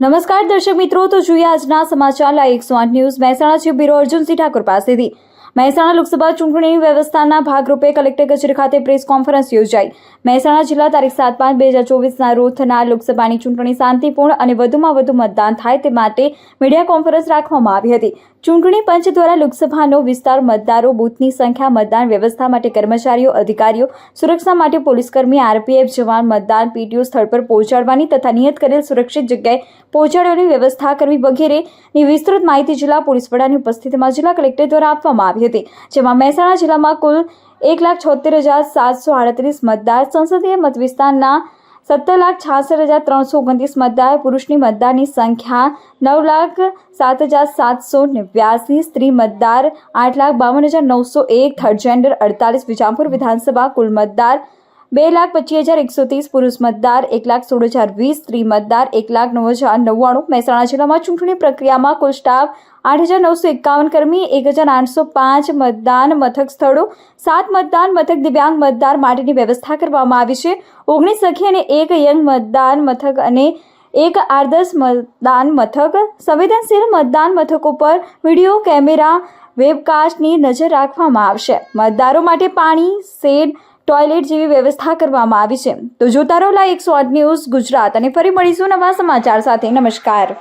નમસ્કાર દર્શક મિત્રો, તો જોઈએ આજના સમાચાર લાઈક આઠ ન્યૂઝ. મહેસાણા છે બ્યુરો અર્જુનસિંહ ઠાકોર પાસેથી. મહેસાણા લોકસભા ચૂંટણીની વ્યવસ્થાના ભાગરૂપે કલેક્ટર કચેરી ખાતે પ્રેસ કોન્ફરન્સ યોજાઈ. મહેસાણા જિલ્લા તારીખ સાત પાંચ બે હજાર ચોવીસના રોજ થનાર લોકસભાની ચૂંટણી શાંતિપૂર્ણ અને વધુમાં વધુ મતદાન થાય તે માટે મીડિયા કોન્ફરન્સ રાખવામાં આવી હતી. ચૂંટણી પંચ દ્વારા લોકસભાનો વિસ્તાર મતદારો બૂથની સંખ્યા, મતદાન વ્યવસ્થા માટે કર્મચારીઓ, અધિકારીઓ, સુરક્ષા માટે પોલીસકર્મી, આરપીએફ જવાન, મતદાન પીટીઓ સ્થળ પર પહોંચાડવાની તથા નિયત કરેલ સુરક્ષિત જગ્યાએ પહોંચાડવાની વ્યવસ્થા કરવી વગેરેની વિસ્તૃત માહિતી જિલ્લા પોલીસ વડાની ઉપસ્થિતિમાં જિલ્લા કલેક્ટર દ્વારા આપવામાં આવી હતી, જેમાં મહેસાણા જિલ્લામાં કુલ એક લાખ છોતેર હજાર સાતસો આડત્રીસ મતદાર, સંસદીય મત વિસ્તારના સત્તર લાખ છાસઠ હજાર ત્રણસો ઓગણત્રીસ મતદાર, પુરુષની મતદારની સંખ્યા નવ લાખ સાત હજાર સાતસો નેવ્યાસી સ્ત્રી મતદાર, આઠ લાખ બાવન હજાર નવસો એક થર્ડ જેન્ડર અડતાલીસ વિજાપુર વિધાનસભા કુલ મતદાર બે લાખ પચીસ હજાર એકસો ત્રીસ પુરુષ મતદાર, એક લાખ સોળ હજાર વીસ સ્ત્રી મતદાર, એક લાખ નવ હજાર નવ્વાણું મહેસાણા જિલ્લામાં ચૂંટણી પ્રક્રિયામાં કુલ સ્ટાફ આઠ હજાર નવસો એકાવન કર્મી, એક હજાર આઠસો પાંચ મતદાન મથક સ્થળો, સાત મતદાન મથક દિવ્યાંગ મતદાર માટેની વ્યવસ્થા કરવામાં આવી છે. ઓગણીસ સખી અને એક યંગ મતદાન મથક અને એક આદર્શ મતદાન મથક. સંવેદનશીલ મતદાન મથકો પર વીડિયો, કેમેરા, વેબકાસ્ટની નજર રાખવામાં આવશે. મતદારો માટે પાણી, શેડ ટોયલેટ જેવી વ્યવસ્થા કરવામાં આવી છે. તો જોતા રહો એકસો આઠ ન્યૂઝ ગુજરાત અને ફરી મળીશું નવા સમાચાર સાથે. નમસ્કાર.